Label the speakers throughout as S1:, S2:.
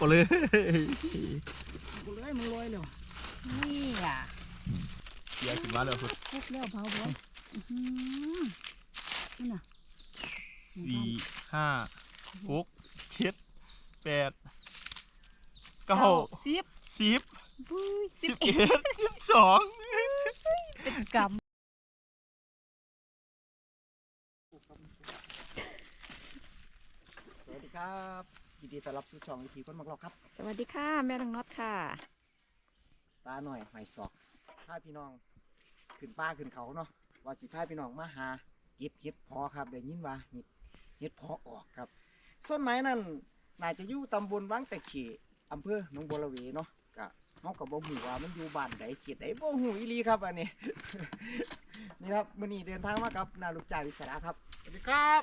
S1: ก็เลย
S2: กูเลยมันลอยเลย
S3: นี่อะ
S1: เดี๋ยวขึ้นมาแล้วคุณ
S3: คุกแล้วเผาบ่อื้อหือนี่น่ะ
S1: สี่ห้าหกเจ็ดแปดเก้า
S3: สิบ
S1: สิบ
S3: ปุ้ยสิ
S1: สิ
S3: บบเอ็
S1: เอ็
S3: ด
S1: ดสิบสอง
S3: เป็นกรรม
S2: สวัสดีครับ ยินดีต้อนรับสู่ช่องวิถีคนมักลอกครับ
S3: สวัสดีค่ะ แม่น้องน็อตค่ะ
S2: ตาหน่อยหอยศอกพาพี่น้องขึ้นป้าขึ้นเขาเนาะว่าสิพาพี่น้องมาหาเก็บเห็ดพอครับเดี๋ยวยินว่าเห็ดเห็ดพอออกครับส้นไม้นั่นน่าจะอยู่ตำบลวังตะเขีอำเภอหนองบัวระเวเนาะก็เฮากับบ่ฮู้ว่ามันอยู่บ้านใดเขตใดบ่ฮู้อีหลีครับอันนี้ นี่ครับมื้อนี้เดินทางมากับนาลูกจ่ายวิสระครับสวัสดีครับ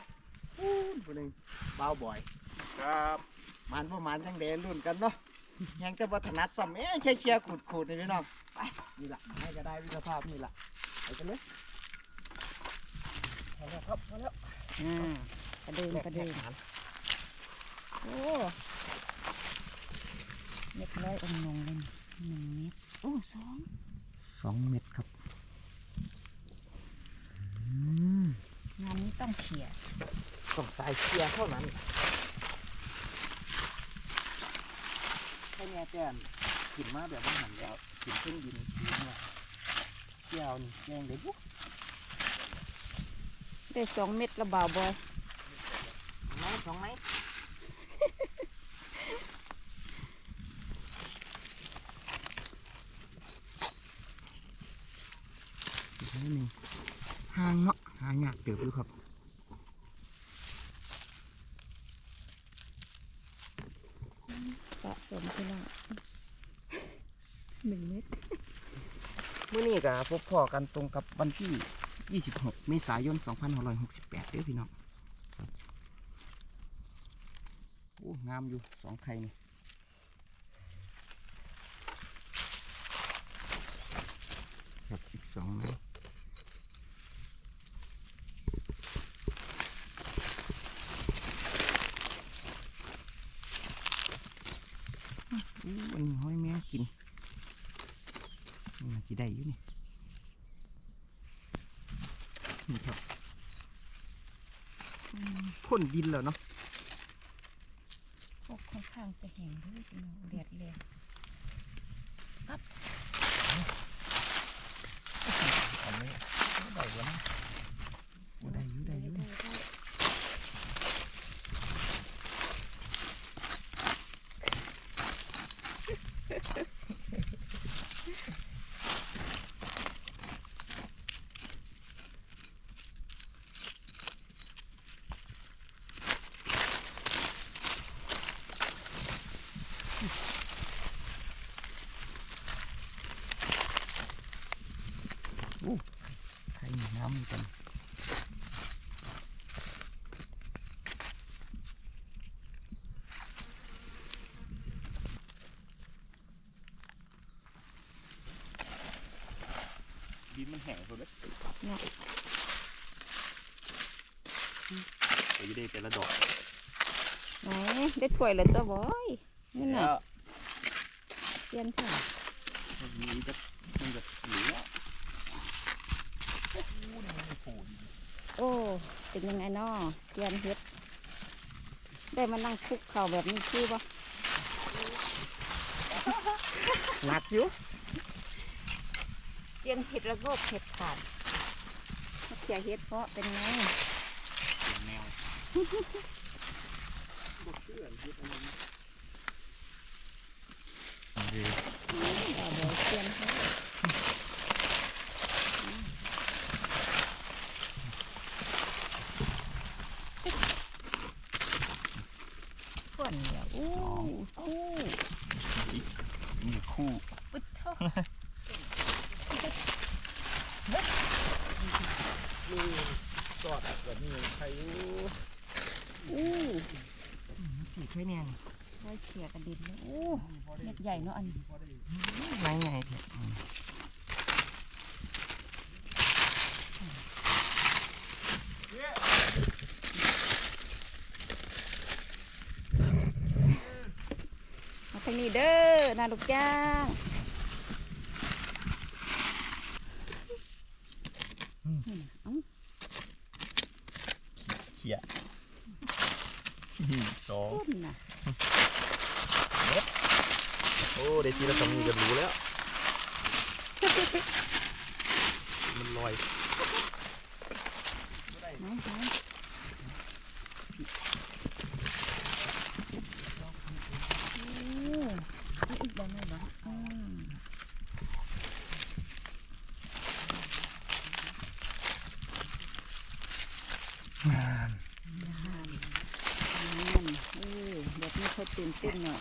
S2: อู้ผู้หนึงบ่าวบอย
S1: ครับ
S2: มันประมาณจังเดรุ่นกันเนาะยังจะวัฒนัดซ้ำเอ๊ะเชียร์ๆขูดๆนี่พี่น้องไปนี่แหละให้ก็ได้วิสภาพนี่แหละไปกันเลยพอแล้วครับพอแล้ว
S3: อ่ากระเดินกระเดินโอ้เม็ดร้อยองนงเลยหนึ่งเม็ดโอ้สอง
S2: สองเม็ดครับ
S3: งานนี้ต้องเขี่ย
S2: ต้องใส่เชียร์เท่านั้น แค่เนี้ยแต้มกินมาแบบว่าหันแล้วกินเส้นดินกินเนี่ยเจียวนี่แกงเดี๋ยวปุ๊บ
S3: ได้สองเม็ดละบ่าวบอย
S2: ไม้สองไม้อีกนิดหนึ่งห่างเนาะหายากเติบดูครับ
S3: สะสมพี่น้องหนึ่งเม็ด
S2: เมื่อนี้ก็ พบพ่อกันตรงกับวันที่ 26 เมษายน 2568เด้อพี่น้องโอ้งามอยู่สองไข่นี่ครับอีกสองนะอู้วันนี้ห้อยแม่กิน นี่มันกี่ได้อยู่นี่นี่ครับอืมพ่นดิน แล้วเนาะ
S3: พวกค่อนข้างจะแห้งด้วยเน้องเดด
S2: อันนี้ได้อยู่นะโอ้ได้อยู่ได้อยู่ ไข่น้ำกัน
S1: ดิน มันแห้งสุดเลย
S3: เนี่ย
S1: เดี๋ยวจะได้แต่ละดอก
S3: ไหนได้ถ้วยเลยตัวบอยนี่น่ะ
S1: แล้ว
S3: เซียนค่ะ
S1: มีจะมันจะเหลือ
S3: โอ้เป็นยังไงน้อเซียนเฮ็ด ได้มานั่งคุกเข่าแบบนี้คือปะ
S2: หนักอยู่
S3: เซียนเฮ็ดแล้วก็เผ็ดขาดมะเขือเฮ็ดเพราะเป็นไง
S1: เป็นแนว
S3: บ่าวบอยเซียนเฮ็ดก่อนเดียวอู้อู้
S1: มีคู่
S3: ปุ๊ดโท
S2: จ ดแบบนี้ไข่อยู่
S3: อู้
S2: สี่ไข่แนง
S3: ร้อยเขี่ยกระดินเลยอู้เม็ดใหญ่เนาะอันนี้
S2: ไงไงเถอะอืม
S3: นี้เด้อนาลูกจ้าง
S1: เขียสอง
S3: ต้นน่ะ
S1: โอ้ ได้ทีละสองมือกันรู้แล้ว มันลอย
S3: ไหนไหนโอ้นี่อีกแล้วไหมบ้างอืม นั่นเออแบบนี้เขาตื่นเต้นหน่อย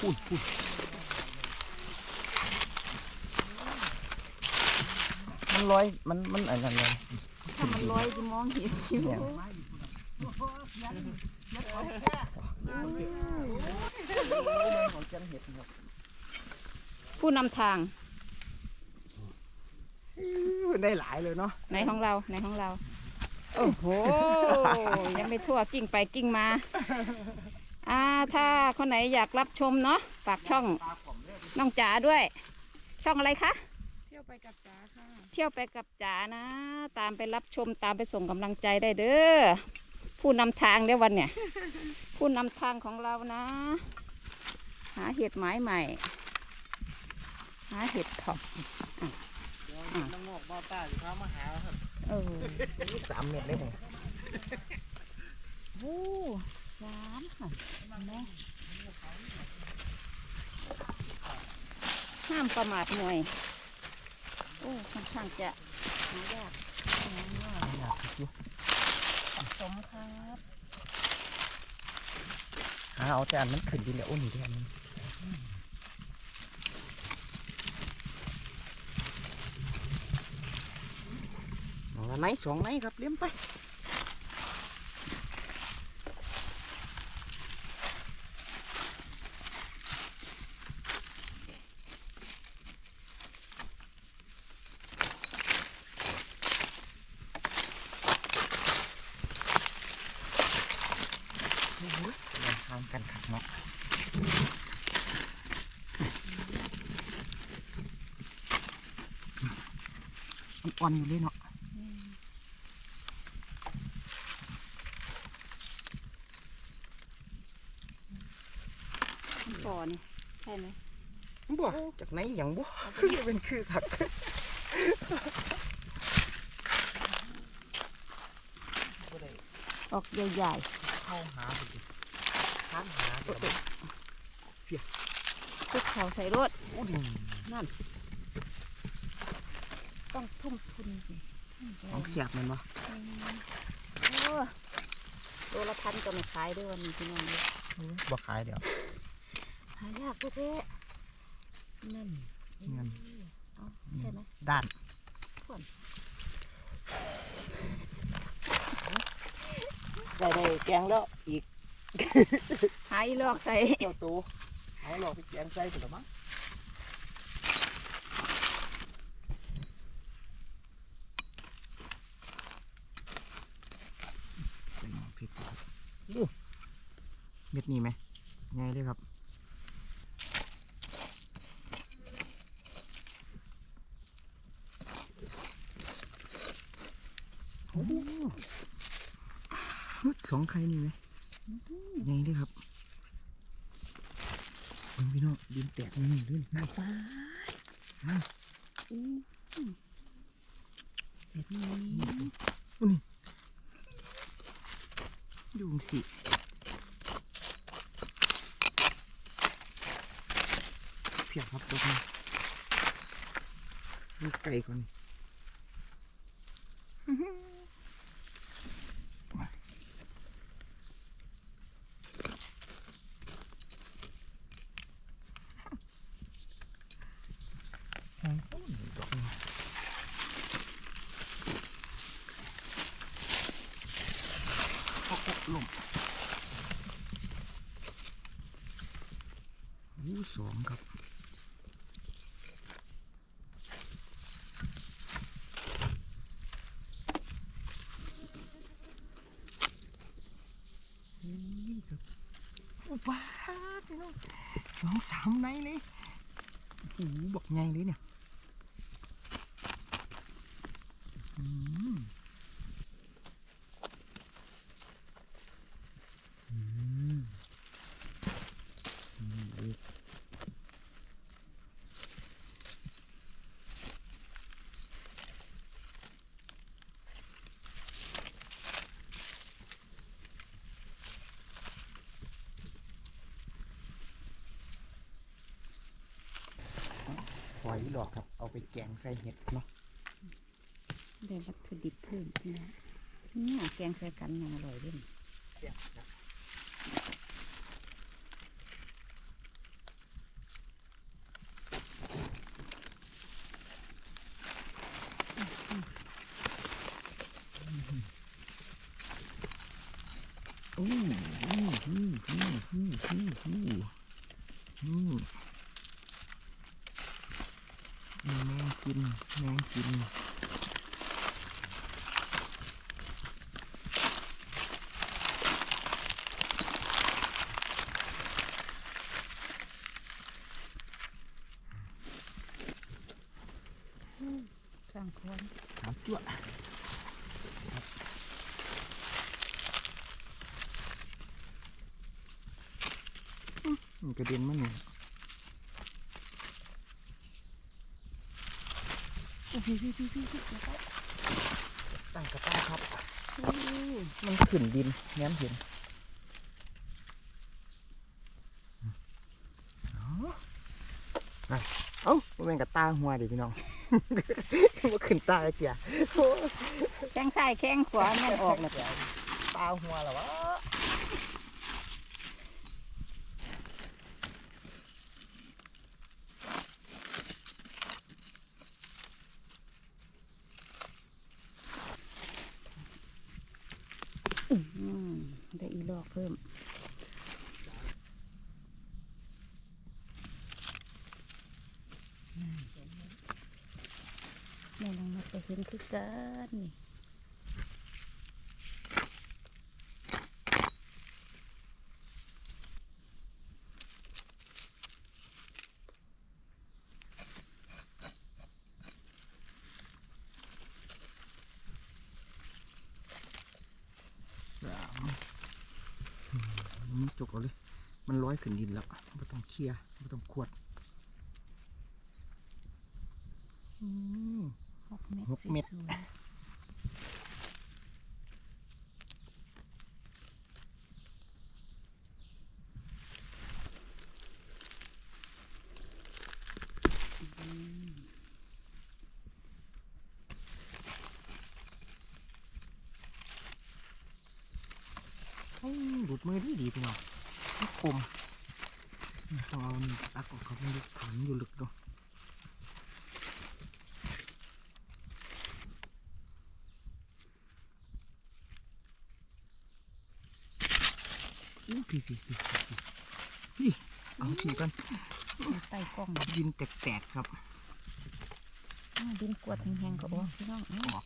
S2: มันลอยมันมันอะไรเลย
S3: ถ้ามันลอยจะมองเห็นชิว
S2: เนี่ยของจังเห็ดครับ
S3: ผู้นำทาง
S2: ได้หลายเลยเนาะ
S3: ในของเราในของเรา โอ้โห ยังไม่ทั่วกิ่งไปกิ่งมา อ่าถ้าคนไหนอยากรับชมเนาะฝากช่องน้องจ๋าด้วย ช่องอะไรคะ
S4: เที่ยวไปกับจ๋าค่ะ
S3: เที่ยวไปกับจ๋านะ ตามไปรับชมตามไปส่งกำลังใจได้เด้อผู้นำทางเด้อวันเนี่ย ผู้นำทางของเรานะ หาเห็ดไม้ใหม่ หาเห็ดถอบ
S2: เดี๋ยวน้องงอกบ้าต้าสิพามาหาครับ
S3: เออ
S2: นี่สามเม็ดเลยผม
S3: โอ้สามค่ะแม่ห้ามประมาทมวย โอ้ค่อนข้างจะหายากสมครับ
S2: หาเอาแต่อันมันขึ้นดีแล้วโอ้นี่แทนเอาละไหนสองไหนครับเลี้ยมไป เดินทางกันขับเนาะ อ่อนๆอยู่เลยเนาะ
S3: ก่อนี่ใช่ไหม
S2: บ่จากไหนอย่างบ่เป็นคือถัก
S3: ออกใหญ่
S2: เข้าหาไปดิทานหาเดี๋ยว
S3: ๆคุกเขาใส่รถ
S2: อู้ดิ
S3: นั่น ต้องทุ่มทุนสิ
S2: ของเสียบแมันบ่
S3: โอ้ตัวละพันก็ไม่ขายด้วยวันนี้พี่น้องเลย
S2: บ่ขายเดี๋ยว
S3: หายากเจ๊ๆนั่น
S2: เงิน
S3: เอาใช่ไหม
S2: ด้าน
S3: ส่วน
S2: ได้ได้แกงแล้วอีก
S3: หายลอกใส่
S2: เจ้าตูเอาหลอกไปแกงใส่ไปหรือมั้งเป็นหม้อพริกครับอู้ เม็ดนี้ไหมไงเลยครับ โอ้มุดสองไข่นี่ไหมไงเลยครับเบิ่งพี่น้องดินแตกนี่ด้วยน้ำฟ้า
S3: อู้แบบนี้
S2: อู้นี่ยุงสิ พียบครับตัวนี้ดูไก่ก่อนลมอู้สองครับ นี่ครับอุบ้าด พี่น้องสองสามในเลยโอ้บอกใหญ่เลยเนี่ยอืม แกงใส่เห็ดเนาะ
S3: ได้วัตถุดิบเพิ่มนะเนี่ยแกงใส่กันยังอร่อยด้วย
S2: อืมอืมอืมอืมอืมอืมอืม กินแมงกิน
S3: ข้างควร
S2: ขาวจั่วมันกระเด็นมาหนึ่ง ตั้งกระต้าครับ มันขึ้นดินแง้มเห็นเอาอะเอ้ามันเป็นกระตาหัวดิพี่น้องมันขึ้นตาไอ้เกียโอ้ย
S3: แข้งซ้ายแข้งขวาแม่นออกเลย
S2: ตาหัวเหรอวะ
S3: อืมได้อีลอกเพิ่ม แม่ลองมาไปเห็นคือกันนี่
S2: สามอืมจกเอาเลย มันร้อยขึ้นดินแล้วไม่ต้องเคลียร์ไม่ต้องขวดอืม
S3: ห กเม็ด
S2: หกเม็ด
S3: สวย
S2: โอ้ยหลุดมือดีดีพี่น้องมันคมนี่ต้องเอานี่ตักออกเขาไม่ลึกขันอยู่ลึกเนาะอู้พี่พี่พี่พี่พี่เอาทีกัน
S3: ๆใต้กล้อง
S2: ดินแตกๆครับ
S3: อ้าวดินกวดแห้งๆก็ออกพี่น้องเอ้ย
S2: ออก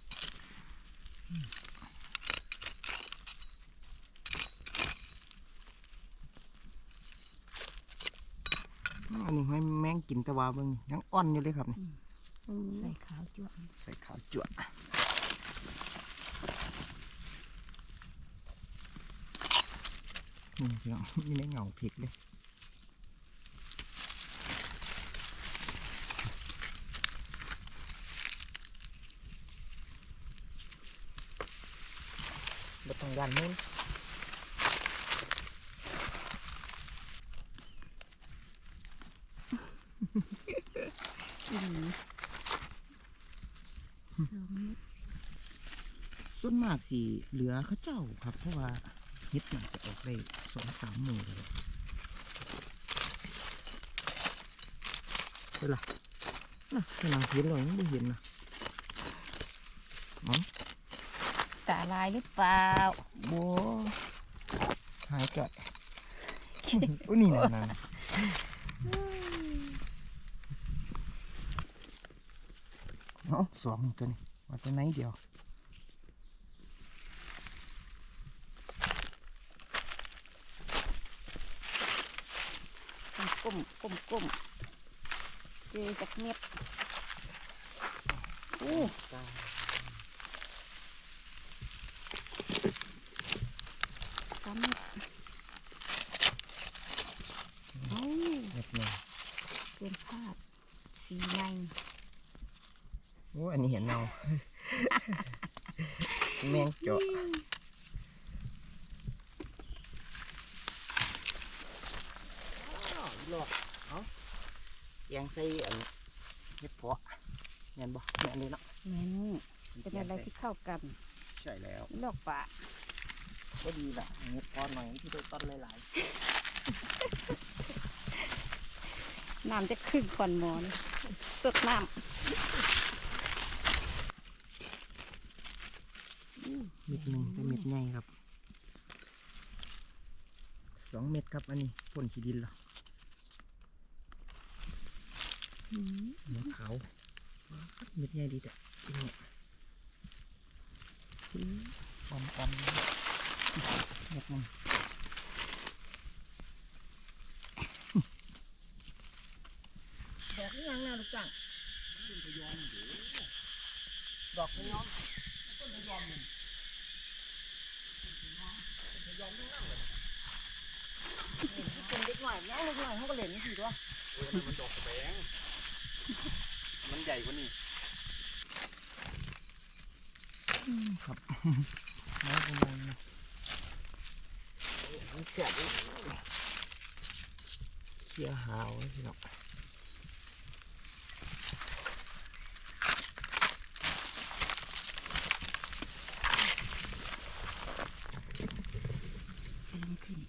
S2: อันนี้ให้แมงกินแตะวาเบิ่งยังอ่อนอยู่เลยครับนี่
S3: ใส่ขาวจ้วง
S2: ใส่ขาวจวด นี่พี่น้องมีในเงาพริกเลยบ่ต้องยันนู้น
S3: อืมสองเม็ด
S2: ส่วนมากสิเหลือเขาเจ้าครับเพราะว่า เฮ็ดน่าจะออกได้สองสามหมู่เลยเฮ้ยล่ะน่ะกำลังเห็นเลยไม่ได้เห็นนะอ๋อ
S3: ตาลายหรือเปล่า
S2: โบหายจ่อยอุ้ยนี่นั่นนั่นเนาะสองตัวนี้ว่าตัวไหนเดียว
S3: ก้มก้มก้มเจอจากเม็ดโอ้
S2: จ้า
S3: สามเม็ดโอ้
S2: เม็ดหนึ่ง
S3: เกินคาดสีใน
S2: โอ้อันนี้เห็นเนา แมงเจาะ อ้าวอีหลอกเอาแกงใส่อันเห็ดเพาะแม่นบ่แม่นเลยเนาะ
S3: เมนูเป็นอะไรที่เข้ากัน
S2: ใช่แล้ว
S3: ลอกปลา
S2: ก็ดีละเห็ดเพาะหน่อยที่โดนต้นหลาย
S3: น้ำจะครึ่งก่อนหมอนสดน้
S2: ๆเม็ดหนึ่งเป็นเม็ดใหญ่ครับสองเม็ดครับอันนี้พ่นขี้ดินเหรอำ
S3: อืม
S2: หัวขาวเม็ดใหญ่ดีแต่กินเนี่ย
S3: อม
S2: ปอมปอมเม็ดหนึ่งดอกยังนะลูกจังดอกไม่ย้อมนั่งเลยเป็นเด็กหน่อยแม่เด็กหน่อยเขาก็เล่นนี่สิตัวย
S1: มันดอกแบง มันใหญ่กว่านี้
S2: ครับน้อยประมาณมันเสียดเขี่ยหาวไว้พี่น้อง
S3: กำลังขึ้น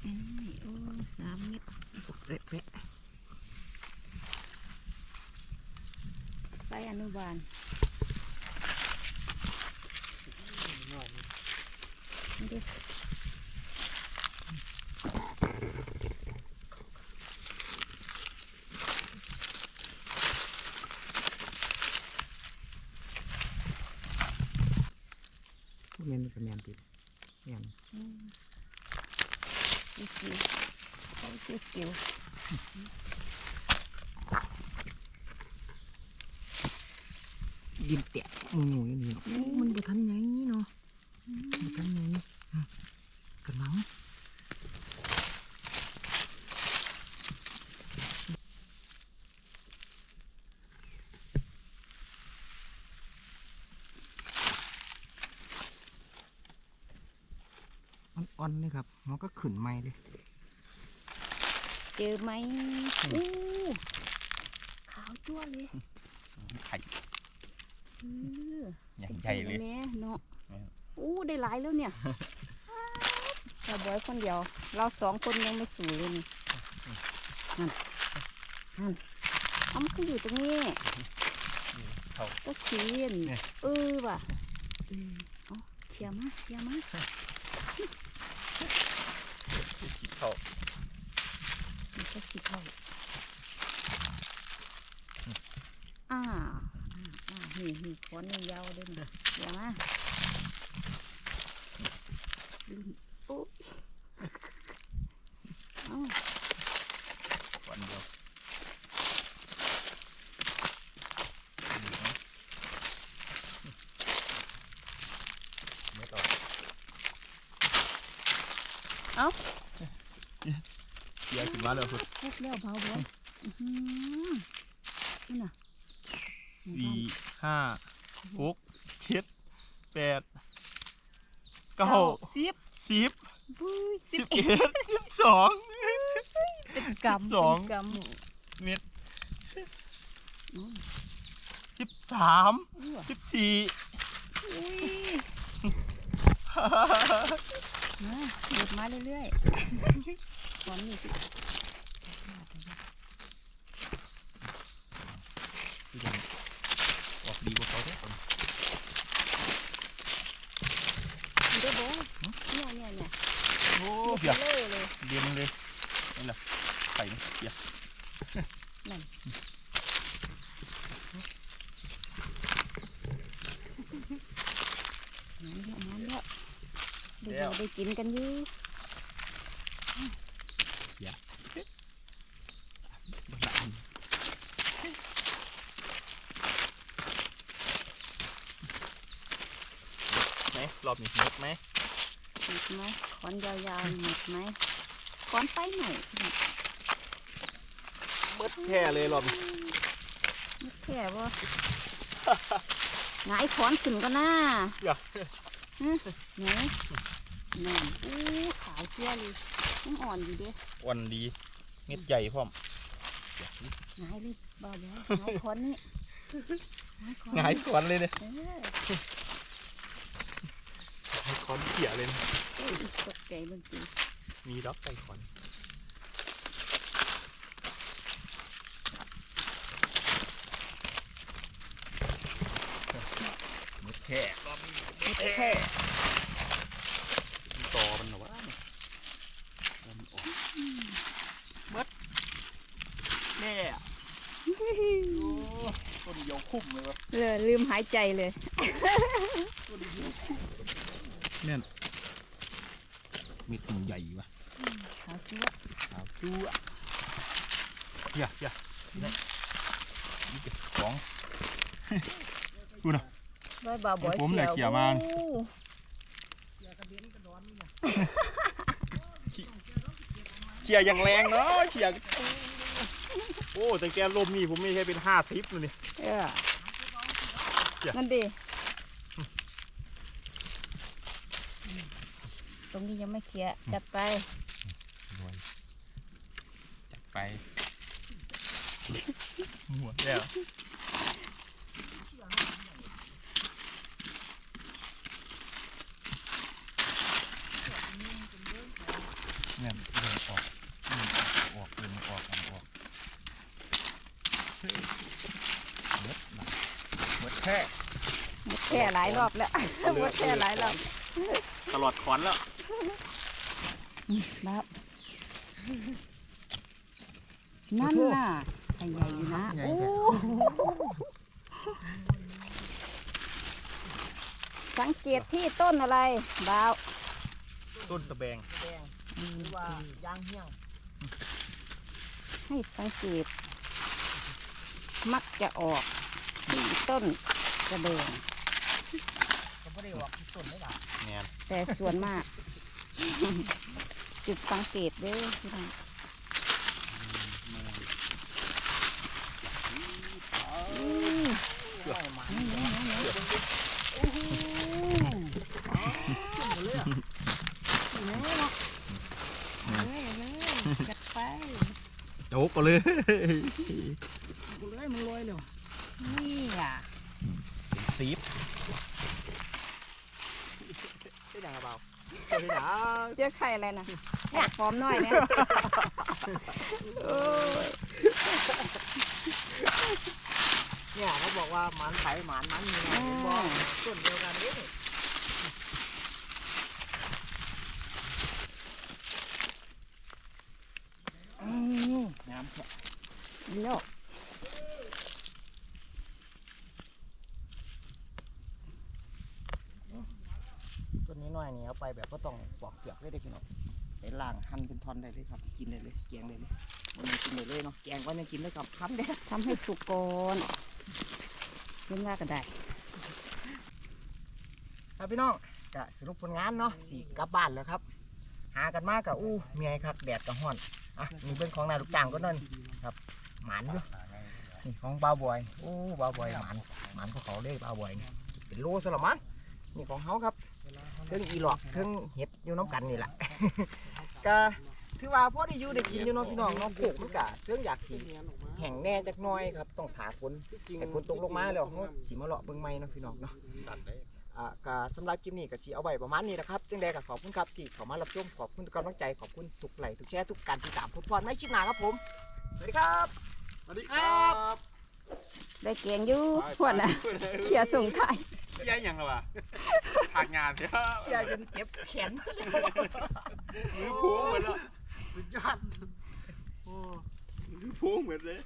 S3: เอ้ยโอ้สามเม็ด
S2: เป๊ะเป๊ะ
S3: ไส้อนุบาลนี่ดิ
S2: พวกแมนกับแมนติดแมน
S3: อืมดูสิใส่เกี๊ยวเกี๊ยว
S2: ดินแตกหมูหนูอยู่นี่เนาะโอ้มันบ่ทันไงเนาะบ่ทันไงอะกำลังอ่อนๆเลยครับมันก็ขึ้นใหม่เลย
S3: เจอไหมอู้ขาวจั่วเลย
S1: ไข่
S3: เออ
S1: ใหญ่ๆเลย
S3: แม่เนาะ
S1: แม่
S3: อู้ได้หลายแล้วเนี่ยเราบอยคนเดียว เราสองคนยังไม่สูเลยนี่นั่นนั่นเอามันขึ้นอยู่ตรงนี้
S1: เขา
S3: ก็เขียน
S1: เนี่ย
S3: เออว่ะเออเอาเขียมาเขียมา
S1: ขีดเขา
S3: มันก็ขีดเข้าอ่าอ่าอ่า นี่นี่ขอนนี่ยาวเลยนี่เขียมาดึงโอ้ยเอา
S1: วันเดียวไม่ต่อ
S3: เอา
S1: เดี๋ยวขึ้นมาแล้วคุณ
S3: เล็กเลี้ยวเบาบอยอื้อหือนี่น่ะ
S1: สี่ ห้าหกเจ็ดแปดเก้า
S3: สิบ
S1: สิบ
S3: บุ้ยสิ
S1: สิ
S3: บบเอ็
S1: เอ็
S3: ด
S1: ดสิบสอง
S3: เป็นกำ
S1: สอง
S3: เป็นก
S1: เม็ดำ
S3: อืม
S1: สิบสาม
S3: อู้ว่ะ
S1: สิบสี่
S3: อุ้ยมาเด็ดมาเรื่อยๆขอนนี่สิ
S1: ออกดีกว่าเขาได้
S3: เดี๋ยวบอยเนี่ยเนี่ยเนี่ย
S1: โอ้
S3: เรี
S1: เดี๋
S3: ย
S1: ยว
S3: บเลยเลย
S1: เรียนเลยนี่แหละไข่นี่เดี๋ยว
S3: นั่นน้ำเยอะน้ำเยอะได้อยู่ได้กินกันอยู่
S1: รอบนี้หมดไหม
S3: หมด ไหมขอนยาวๆหมดไหมขอนไปไหน
S1: หมดแค่เลยรอบนี้
S3: หมดแค่บ่หงายขอนขึ้นก็น่า
S1: อย่า
S3: ไหนนั่นอู้ขาวเชี่ยเลยยังอ่อนอยู่เด้
S1: วันดีเม็ดใหญ่พร้อม
S3: หงายเลยบ่เดี๋ยวหงายขอนนี่หงายขอน
S1: หงายขอนเลยเนี่ย
S3: เออ
S1: นเขี่ยเลยนะ
S3: ตกใจเบิ่ง
S1: มีด็อกใส่ขอนมดแค่รอบนี้หมดแค่ต่อมันเหรอวะมันออกหมดแน่โอ้ต้นเดียวคุ้มเลยวะ
S3: เออลืมหายใจเลย
S1: เนี่ยเม็ ดมันใหญ่วะ
S3: ขาวเชี่ย
S1: ขาวจั่วอย่าอย่านี่นี่เก็บของดูนะ
S3: บ่บ่บ่อย
S1: ผมเนี่ยเขี่ยมา
S3: อู้
S1: เขี่ยอย่างแรงเนาะเขี่ยโอ้แต่แกลมนี่ผมไม่ใช่เป็นห้าทิปเลยนี่
S3: เออ
S1: เชี่ย
S3: นั่นดิ รงนี้ยังไม่เคลียร์จัดไป
S1: รวยจัดไปหมดแล้วเนี่ยเดินออกเดินออกเดินออกเดินออกเฮ้ยหมดละหมดแค่
S3: หมดแค่หลายรอบแล้วหมดแค่หลายรอบ
S1: ตลอดขอนแล้ว
S3: แล้วนั่นน่ะใหญ่อยู่นะ
S2: ใหญ่
S3: โอ้
S2: แท้
S3: สังเกตที่ต้นอะไรบ่าว
S1: ต้นตะแบง
S2: แดงหรือว่ายางเหี้ยง
S3: ให้สังเกต มักจะออกที่ต้นกระเบง
S2: ก็ไม่ได้ออกที่ต้นเลยล่ะ
S1: เนี่ย
S3: แต่ส่วนมาก จุดสังเกตเด้อพี่น้องอืมจัดไป
S1: โจ๊กก็เลย
S2: กูเลยมันลอยเลย
S3: นี่อะ
S1: ซีฟ
S2: ใช่ยังกะเบา
S3: เจอไข่อะไรนะ แอบฟอมหน่อยเนี่ยโอ้ย
S2: เนี่ยเขาบอกว่าหมันไถหมันมันมีไงเห็นบ่ต้นเดียวกันนี่
S1: น้ำแค่
S3: โลก
S2: ต้นนี้น้อยนี่เอาไปแบบก็ต้องปอกเปลือกได้เลยพี่น้อง ไปล่างหั่นเป็นท่อนได้เลยครับ กินได้เลยแกงได้เลยวันนี้กินได้เลยเนาะแกงก็ยังกินได้กับคำเด้
S3: ทำให้สุกก่อนเล่นว่าก็ได้
S2: ครับพี่น้องก็สรุปผลงานเนาะสี่กลับบ้านแล้วครับ หากันมากกับอู้เมียคักแดดกับห้อนอะมีเบื้องของนายลูกจ้างก็นั่นครับ หมันอยู่นี่ของบ้าวบอยโอ้บ้าวบอยหมันหมันของเขาเลยบ้าวบอยนี่เป็นโลสละมัน นี่ของเขาครับเครื่องอีหลอกเครื่องเห็ดอยู่น้ำกันนี่แหละก็ถือว่าพอได้อยู่ได้กินอยู่เนาะพี่น้องเนาะปลูกมันกะเครื่องอยากสีแห้งแน่จักหน้อยครับ ต้องถาฝนให้ฝนตกลงมาแล้วเขาสีมาเลาะเบิ่งไม้เนาะพี่น้องเนาะ
S1: ตัดได้
S2: อ่าก็สำหรับคลิปนี้ก็สิเอาไว้ประมาณนี้นะครับจึงใดก็ขอบคุณครับที่เข้ามารับชมขอบคุณทุกกำลังใจขอบคุณทุกไลค์ทุกแชร์ทุกการติดตามพุทธพรไม่คลิปหน้าครับผมสวัสดีครับ
S1: สวัสดีครับ
S3: ได้เกียงอยู่พวดนะเขี่ยส่งไข่
S1: ย้ายยังหรอวะทางงานเดี๋ยว
S2: อย่าจนเจ็บแขน
S1: มือพุงเหมือนแล้ว
S2: สุดยอด
S1: มือพุงเหมือนเลย